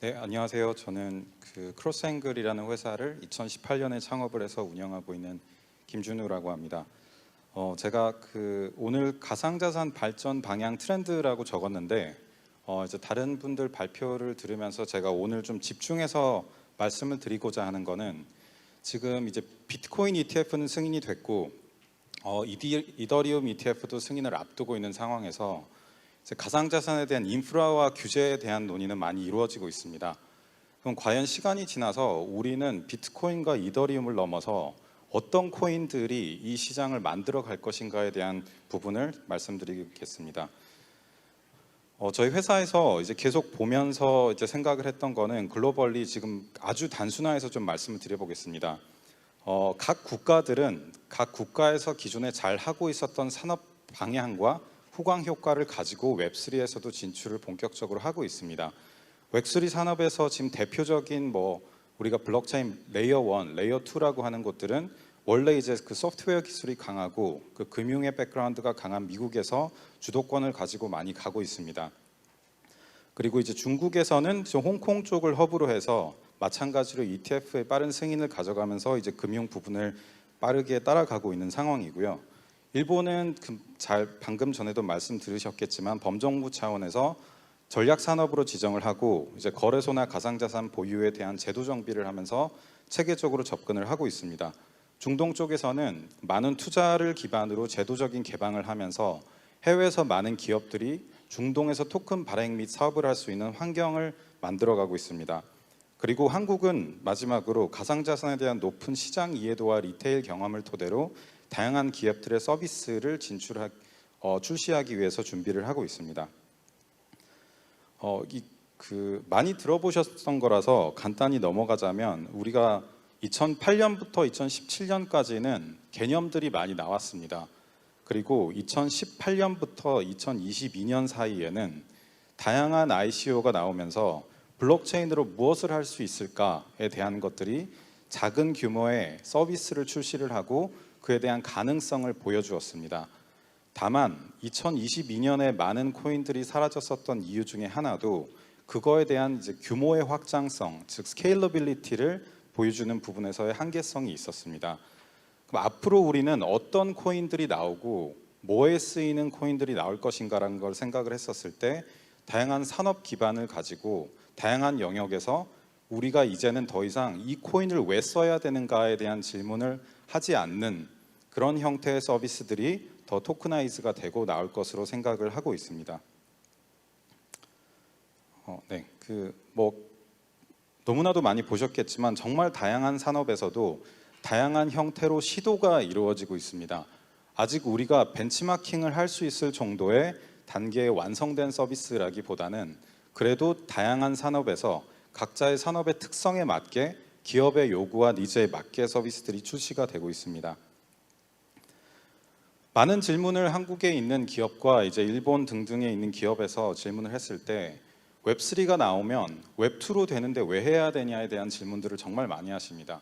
네, 안녕하세요. 저는 그 크로스앵글이라는 회사를 2018년에 창업을 해서 운영하고 있는 김준우라고 합니다. 어, 제가 그 오늘 가상자산 발전 방향 트렌드라고 적었는데 어, 이제 다른 분들 발표를 들으면서 제가 오늘 좀 집중해서 말씀을 드리고자 하는 거는 지금 이제 비트코인 ETF는 승인이 됐고 어, 이더리움 ETF도 승인을 앞두고 있는 상황에서 가상자산에 대한 인프라와 규제에 대한 논의는 많이 이루어지고 있습니다. 그럼 과연 시간이 지나서 우리는 비트코인과 이더리움을 넘어서 어떤 코인들이 이 시장을 만들어 갈 것인가에 대한 부분을 말씀드리겠습니다. 어, 저희 회사에서 이제 계속 보면서 이제 생각을 했던 거는 글로벌리 지금 아주 단순화해서 좀 말씀을 드려보겠습니다. 어, 각 국가들은 각 국가에서 기존에 잘 하고 있었던 산업 방향과 후광 효과를 가지고 웹3에서도 진출을 본격적으로 하고 있습니다. 웹3 산업에서 지금 대표적인 뭐 우리가 블록체인 레이어 1, 레이어 2라고 하는 곳들은 원래 이제 그 소프트웨어 기술이 강하고 그 금융의 백그라운드가 강한 미국에서 주도권을 가지고 많이 가고 있습니다. 그리고 이제 중국에서는 지금 홍콩 쪽을 허브로 해서 마찬가지로 ETF의 빠른 승인을 가져가면서 이제 금융 부분을 빠르게 따라가고 있는 상황이고요. 일본은 그잘 방금 전에도 말씀 들으셨겠지만 범정부 차원에서 전략 산업으로 지정을 하고 이제 거래소나 가상자산 보유에 대한 제도 정비를 하면서 체계적으로 접근을 하고 있습니다. 중동 쪽에서는 많은 투자를 기반으로 제도적인 개방을 하면서 해외에서 많은 기업들이 중동에서 토큰 발행 및 사업을 할 수 있는 환경을 만들어가고 있습니다. 그리고 한국은 마지막으로 가상자산에 대한 높은 시장 이해도와 리테일 경험을 토대로 다양한 기업들의 서비스를 진출하, 어, 출시하기 위해서 준비를 하고 있습니다. 어, 이, 그 많이 들어보셨던 거라서 간단히 넘어가자면 우리가 2008년부터 2017년까지는 개념들이 많이 나왔습니다. 그리고 2018년부터 2022년 사이에는 다양한 ICO가 나오면서 블록체인으로 무엇을 할 수 있을까에 대한 것들이 작은 규모의 서비스를 출시를 하고 그에 대한 가능성을 보여주었습니다. 다만 2022년에 많은 코인들이 사라졌었던 이유 중에 하나도 그거에 대한 이제 규모의 확장성, 즉 스케일러빌리티를 보여주는 부분에서의 한계성이 있었습니다. 그럼 앞으로 우리는 어떤 코인들이 나오고 뭐에 쓰이는 코인들이 나올 것인가라는 걸 생각을 했었을 때 다양한 산업 기반을 가지고 다양한 영역에서 우리가 이제는 더 이상 이 코인을 왜 써야 되는가에 대한 질문을 하지 않는 그런 형태의 서비스들이 더 토크나이즈가 되고 나올 것으로 생각을 하고 있습니다. 어, 네, 그 뭐 너무나도 많이 보셨겠지만 정말 다양한 산업에서도 다양한 형태로 시도가 이루어지고 있습니다. 아직 우리가 벤치마킹을 할 수 있을 정도의 단계의 완성된 서비스라기보다는 그래도 다양한 산업에서 각자의 산업의 특성에 맞게 기업의 요구와 니즈에 맞게 서비스들이 출시가 되고 있습니다. 많은 질문을 한국에 있는 기업과 이제 일본 등등에 있는 기업에서 질문을 했을 때 웹3가 나오면 웹2로 되는데 왜 해야 되냐에 대한 질문들을 정말 많이 하십니다.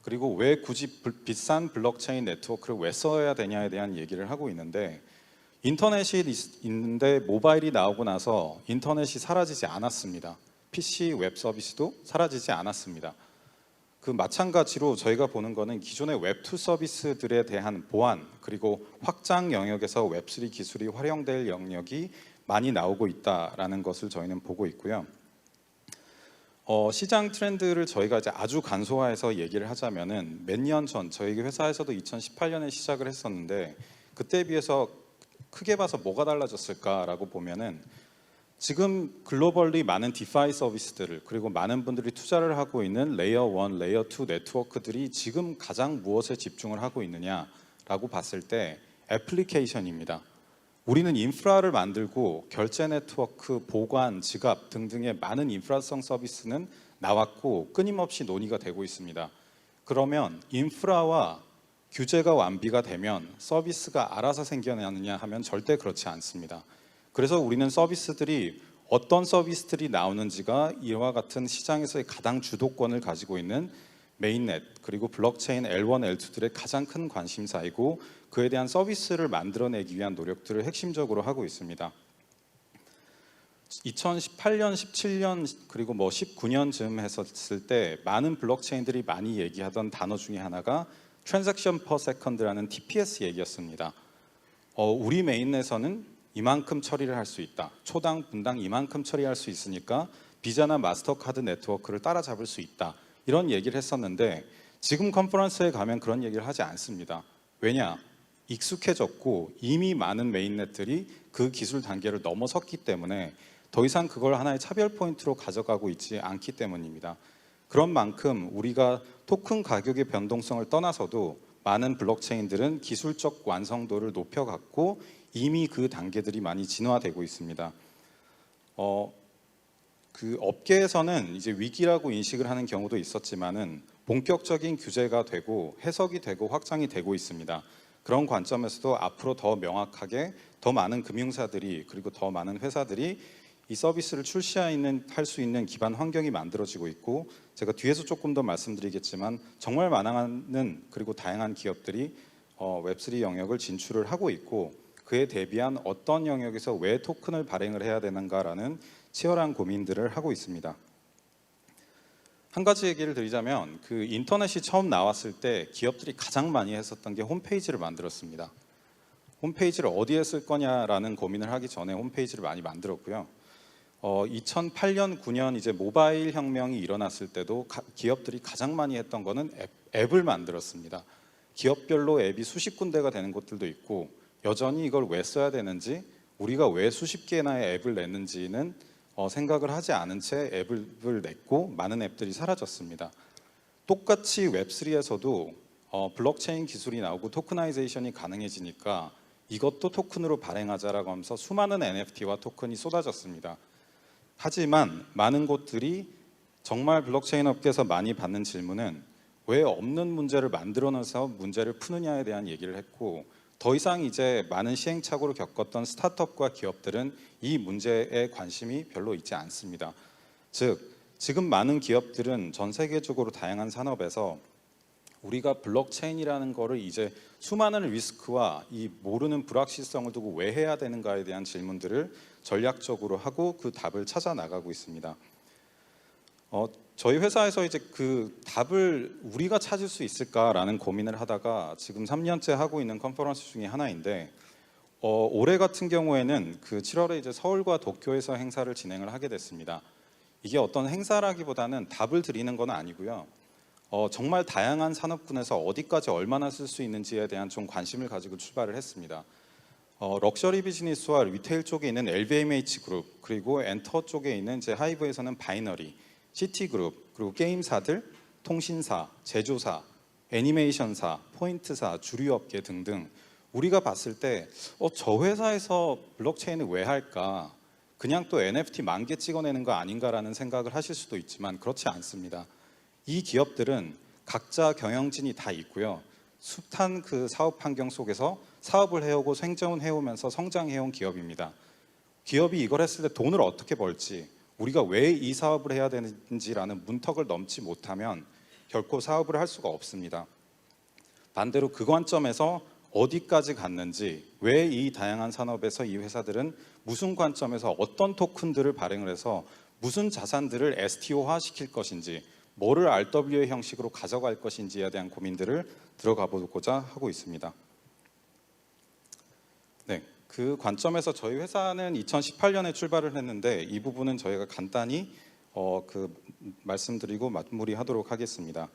그리고 왜 굳이 불- 비싼 블록체인 네트워크를 왜 써야 되냐에 대한 얘기를 하고 있는데 인터넷이 있- 있는데 모바일이 나오고 나서 인터넷이 사라지지 않았습니다. PC 웹 서비스도 사라지지 않았습니다. 그 마찬가지로 저희가 보는 거는 기존의 웹2 서비스들에 대한 보안 그리고 확장 영역에서 웹3 기술이 활용될 영역이 많이 나오고 있다라는 것을 저희는 보고 있고요. 어, 시장 트렌드를 저희가 이제 아주 간소화해서 얘기를 하자면은 몇 년 전 저희 회사에서도 2018년에 시작을 했었는데 그때에 비해서 크게 봐서 뭐가 달라졌을까라고 보면은 지금 글로벌리 많은 디파이 서비스들을 그리고 많은 분들이 투자를 하고 있는 레이어 1, 레이어 2 네트워크들이 지금 가장 무엇에 집중을 하고 있느냐라고 봤을 때 애플리케이션입니다. 우리는 인프라를 만들고 결제 네트워크, 보관, 지갑 등등의 많은 인프라성 서비스는 나왔고 끊임없이 논의가 되고 있습니다. 그러면 인프라와 규제가 완비가 되면 서비스가 알아서 생겨나느냐 하면 절대 그렇지 않습니다. 그래서 우리는 서비스들이 어떤 서비스들이 나오는지가 이와 같은 시장에서의 가장 주도권을 가지고 있는 메인넷 그리고 블록체인 L1, L2들의 가장 큰 관심사이고 그에 대한 서비스를 만들어내기 위한 노력들을 핵심적으로 하고 있습니다. 2018년, 17년 그리고 뭐 19년쯤 했었을 때 많은 블록체인들이 많이 얘기하던 단어 중에 하나가 transaction per second라는 TPS 얘기였습니다. 어, 우리 메인넷에서는 이만큼 처리를 할 수 있다. 초당 분당 이만큼 처리할 수 있으니까 비자나 마스터카드 네트워크를 따라잡을 수 있다. 이런 얘기를 했었는데 지금 컨퍼런스에 가면 그런 얘기를 하지 않습니다. 왜냐? 익숙해졌고 이미 많은 메인넷들이 그 기술 단계를 넘어섰기 때문에 더 이상 그걸 하나의 차별 포인트로 가져가고 있지 않기 때문입니다. 그런 만큼 우리가 토큰 가격의 변동성을 떠나서도 많은 블록체인들은 기술적 완성도를 높여갔고 이미 그 단계들이 많이 진화되고 있습니다. 어, 그 업계에서는 이제 위기라고 인식을 하는 경우도 있었지만은 본격적인 규제가 되고 해석이 되고 확장이 되고 있습니다. 그런 관점에서도 앞으로 더 명확하게 더 많은 금융사들이 그리고 더 많은 회사들이 이 서비스를 출시하는 할수 있는 기반 환경이 만들어지고 있고 제가 뒤에서 조금 더 말씀드리겠지만 정말 많은 그리고 다양한 기업들이 어, 웹3 영역을 진출을 하고 있고 그에 대비한 어떤 영역에서 왜 토큰을 발행을 해야 되는가라는 치열한 고민들을 하고 있습니다. 한 가지 얘기를 드리자면 그 인터넷이 처음 나왔을 때 기업들이 가장 많이 했었던 게 홈페이지를 만들었습니다. 홈페이지를 어디에 쓸 거냐라는 고민을 하기 전에 홈페이지를 많이 만들었고요. 어, 2008년, 9년 이제 모바일 혁명이 일어났을 때도 가- 기업들이 가장 많이 했던 거는 앱, 앱을 만들었습니다. 기업별로 앱이 수십 군데가 되는 곳들도 있고 여전히 이걸 왜 써야 되는지 우리가 왜 수십 개나의 앱을 냈는지는 어, 생각을 하지 않은 채 앱을 냈고 많은 앱들이 사라졌습니다. 똑같이 웹3에서도 어, 블록체인 기술이 나오고 토크나이제이션이 가능해지니까 이것도 토큰으로 발행하자라고 하면서 수많은 NFT와 토큰이 쏟아졌습니다. 하지만 많은 곳들이 정말 블록체인 업계에서 많이 받는 질문은 왜 없는 문제를 만들어내서 문제를 푸느냐에 대한 얘기를 했고 더 이상 이제 많은 시행착오를 겪었던 스타트업과 기업들은 이 문제에 관심이 별로 있지 않습니다. 즉 지금 많은 기업들은 전 세계적으로 다양한 산업에서 우리가 블록체인이라는 거를 이제 수많은 리스크와 이 모르는 불확실성을 두고 왜 해야 되는가에 대한 질문들을 전략적으로 하고 그 답을 찾아 나가고 있습니다. 어, 저희 회사에서 이제 그 답을 우리가 찾을 수 있을까라는 고민을 하다가 지금 3년째 하고 있는 컨퍼런스 중에 하나인데 어, 올해 같은 경우에는 그 7월에 이제 서울과 도쿄에서 행사를 진행을 하게 됐습니다. 이게 어떤 행사라기보다는 답을 드리는 건 아니고요. 어, 정말 다양한 산업군에서 어디까지 얼마나 쓸 수 있는지에 대한 좀 관심을 가지고 출발을 했습니다. 어, 럭셔리 비즈니스와 리테일 쪽에 있는 LVMH 그룹 그리고 엔터 쪽에 있는 이제 하이브에서는 바이너리, 시티그룹 그리고 게임사들, 통신사, 제조사, 애니메이션사, 포인트사, 주류업계 등등 우리가 봤을 때 어, 저 회사에서 블록체인을 왜 할까? 그냥 또 NFT 만개 찍어내는 거 아닌가라는 생각을 하실 수도 있지만 그렇지 않습니다. 이 기업들은 각자 경영진이 다 있고요. 숱한 그 사업 환경 속에서 사업을 해오고 생존을 해오면서 성장해온 기업입니다. 기업이 이걸 했을 때 돈을 어떻게 벌지, 우리가 왜 이 사업을 해야 되는지라는 문턱을 넘지 못하면 결코 사업을 할 수가 없습니다. 반대로 그 관점에서 어디까지 갔는지, 왜 이 다양한 산업에서 이 회사들은 무슨 관점에서 어떤 토큰들을 발행을 해서 무슨 자산들을 STO화 시킬 것인지, 뭐를 RWA 형식으로 가져갈 것인지에 대한 고민들을 들어가 보고자 하고 있습니다. 네, 그 관점에서 저희 회사는 2018년에 출발을 했는데 이 부분은 저희가 간단히 어, 그 말씀드리고 마무리하도록 하겠습니다.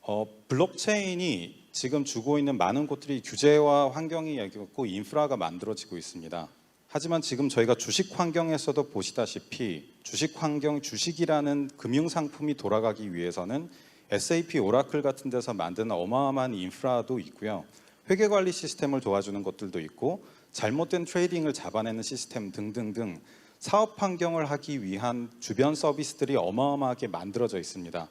어, 블록체인이 지금 주고 있는 많은 곳들이 규제와 환경이 여기고 인프라가 만들어지고 있습니다. 하지만 지금 저희가 주식 환경에서도 보시다시피 주식 환경 주식이라는 금융 상품이 돌아가기 위해서는 SAP 오라클 같은 데서 만든 어마어마한 인프라도 있고요. 회계 관리 시스템을 도와주는 것들도 있고 잘못된 트레이딩을 잡아내는 시스템 등등등 사업 환경을 하기 위한 주변 서비스들이 어마어마하게 만들어져 있습니다.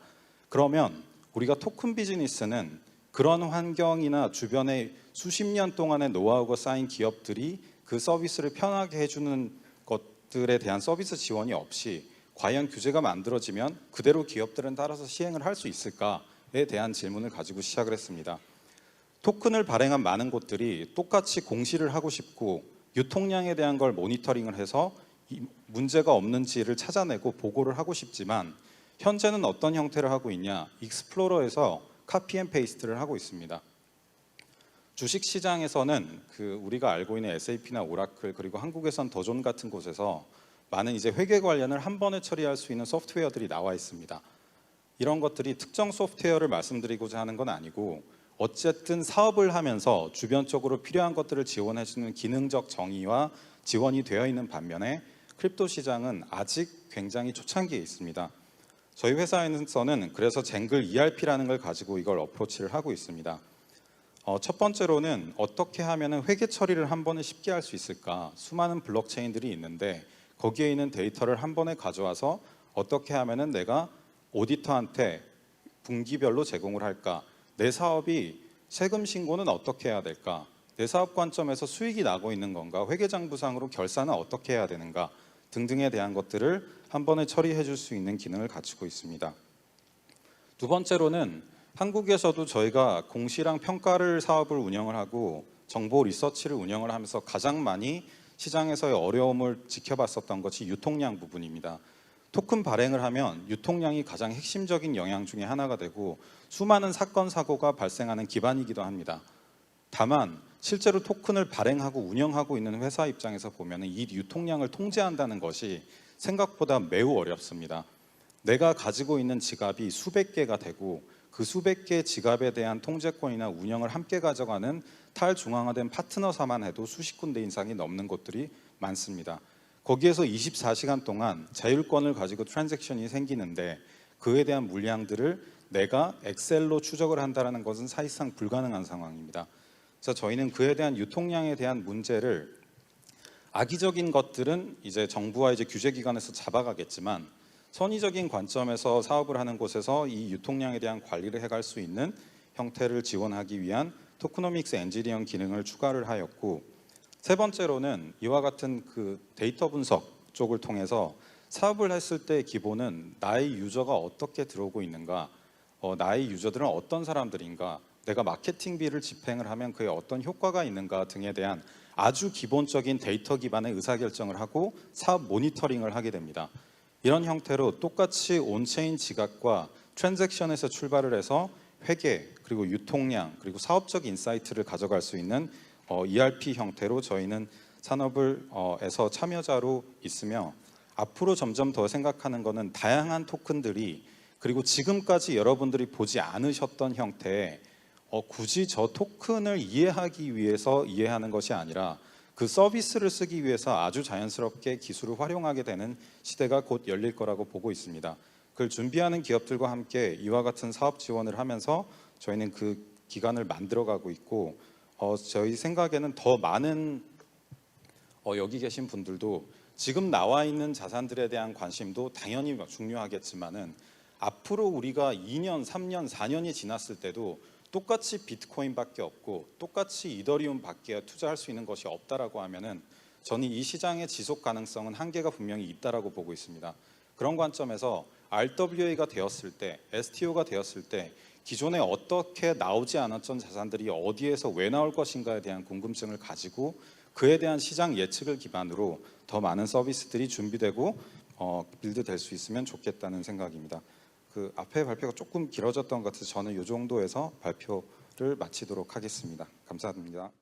그러면 우리가 토큰 비즈니스는 그런 환경이나 주변에 수십 년 동안의 노하우가 쌓인 기업들이 그 서비스를 편하게 해주는 것들에 대한 서비스 지원이 없이 과연 규제가 만들어지면 그대로 기업들은 따라서 시행을 할 수 있을까에 대한 질문을 가지고 시작을 했습니다. 토큰을 발행한 많은 곳들이 똑같이 공시를 하고 싶고 유통량에 대한 걸 모니터링을 해서 이 문제가 없는지를 찾아내고 보고를 하고 싶지만 현재는 어떤 형태를 하고 있냐? 익스플로러에서 카피 앤 페이스트를 하고 있습니다. 주식 시장에서는 그 우리가 알고 있는 SAP나 오라클 그리고 한국에선 더존 같은 곳에서 많은 이제 회계 관련을 한 번에 처리할 수 있는 소프트웨어들이 나와 있습니다. 이런 것들이 특정 소프트웨어를 말씀드리고자 하는 건 아니고 어쨌든 사업을 하면서 주변적으로 필요한 것들을 지원해 주는 기능적 정의와 지원이 되어 있는 반면에 크립토 시장은 아직 굉장히 초창기에 있습니다. 저희 회사에서는 그래서 쟁글 ERP라는 걸 가지고 이걸 어프로치를 하고 있습니다. 어, 첫 번째로는 어떻게 하면 회계 처리를 한 번에 쉽게 할 수 있을까? 수많은 블록체인들이 있는데 거기에 있는 데이터를 한 번에 가져와서 어떻게 하면은 내가 오디터한테 분기별로 제공을 할까? 내 사업이 세금 신고는 어떻게 해야 될까? 내 사업 관점에서 수익이 나고 있는 건가? 회계장 부상으로 결산은 어떻게 해야 되는가? 등등에 대한 것들을 한 번에 처리해 줄 수 있는 기능을 갖추고 있습니다. 두 번째로는 한국에서도 저희가 공시랑 평가를 사업을 운영을 하고 정보 리서치를 운영을 하면서 가장 많이 시장에서의 어려움을 지켜봤었던 것이 유통량 부분입니다. 토큰 발행을 하면 유통량이 가장 핵심적인 영향 중에 하나가 되고 수많은 사건 사고가 발생하는 기반이기도 합니다. 다만 실제로 토큰을 발행하고 운영하고 있는 회사 입장에서 보면 이 유통량을 통제한다는 것이 생각보다 매우 어렵습니다. 내가 가지고 있는 지갑이 수백 개가 되고 그 수백 개의 지갑에 대한 통제권이나 운영을 함께 가져가는 탈중앙화된 파트너사만 해도 수십 군데 이상이 넘는 곳들이 많습니다. 거기에서 24시간 동안 자율권을 가지고 트랜잭션이 생기는데 그에 대한 물량들을 내가 엑셀로 추적을 한다는 것은 사실상 불가능한 상황입니다. 그래서 저희는 그에 대한 유통량에 대한 문제를 악의적인 것들은 이제 정부와 이제 규제기관에서 잡아가겠지만 선의적인 관점에서 사업을 하는 곳에서 이 유통량에 대한 관리를 해갈 수 있는 형태를 지원하기 위한 토크노믹스 엔지니어링 기능을 추가를 하였고 세 번째로는 이와 같은 그 데이터 분석 쪽을 통해서 사업을 했을 때 기본은 나의 유저가 어떻게 들어오고 있는가, 어, 나의 유저들은 어떤 사람들인가, 내가 마케팅비를 집행을 하면 그에 어떤 효과가 있는가 등에 대한 아주 기본적인 데이터 기반의 의사결정을 하고 사업 모니터링을 하게 됩니다. 이런 형태로 똑같이 온체인 지갑과 트랜잭션에서 출발을 해서 회계 그리고 유통량 그리고 사업적 인사이트를 가져갈 수 있는 어, ERP 형태로 저희는 산업을 어, 에서 참여자로 있으며 앞으로 점점 더 생각하는 것은 다양한 토큰들이 그리고 지금까지 여러분들이 보지 않으셨던 형태의 어, 굳이 저 토큰을 이해하기 위해서 이해하는 것이 아니라 그 서비스를 쓰기 위해서 아주 자연스럽게 기술을 활용하게 되는 시대가 곧 열릴 거라고 보고 있습니다. 그걸 준비하는 기업들과 함께 이와 같은 사업 지원을 하면서 저희는 그 기간을 만들어가고 있고 어, 저희 생각에는 더 많은 어, 여기 계신 분들도 지금 나와 있는 자산들에 대한 관심도 당연히 중요하겠지만은 앞으로 우리가 2년, 3년, 4년이 지났을 때도 똑같이 비트코인밖에 없고 똑같이 이더리움밖에 투자할 수 있는 것이 없다라고 하면은 저는 이 시장의 지속 가능성은 한계가 분명히 있다라고 보고 있습니다. 그런 관점에서 RWA가 되었을 때, STO가 되었을 때 기존에 어떻게 나오지 않았던 자산들이 어디에서 왜 나올 것인가에 대한 궁금증을 가지고 그에 대한 시장 예측을 기반으로 더 많은 서비스들이 준비되고 어, 빌드될 수 있으면 좋겠다는 생각입니다. 그 앞에 발표가 조금 길어졌던 것 같아서 저는 이 정도에서 발표를 마치도록 하겠습니다. 감사합니다.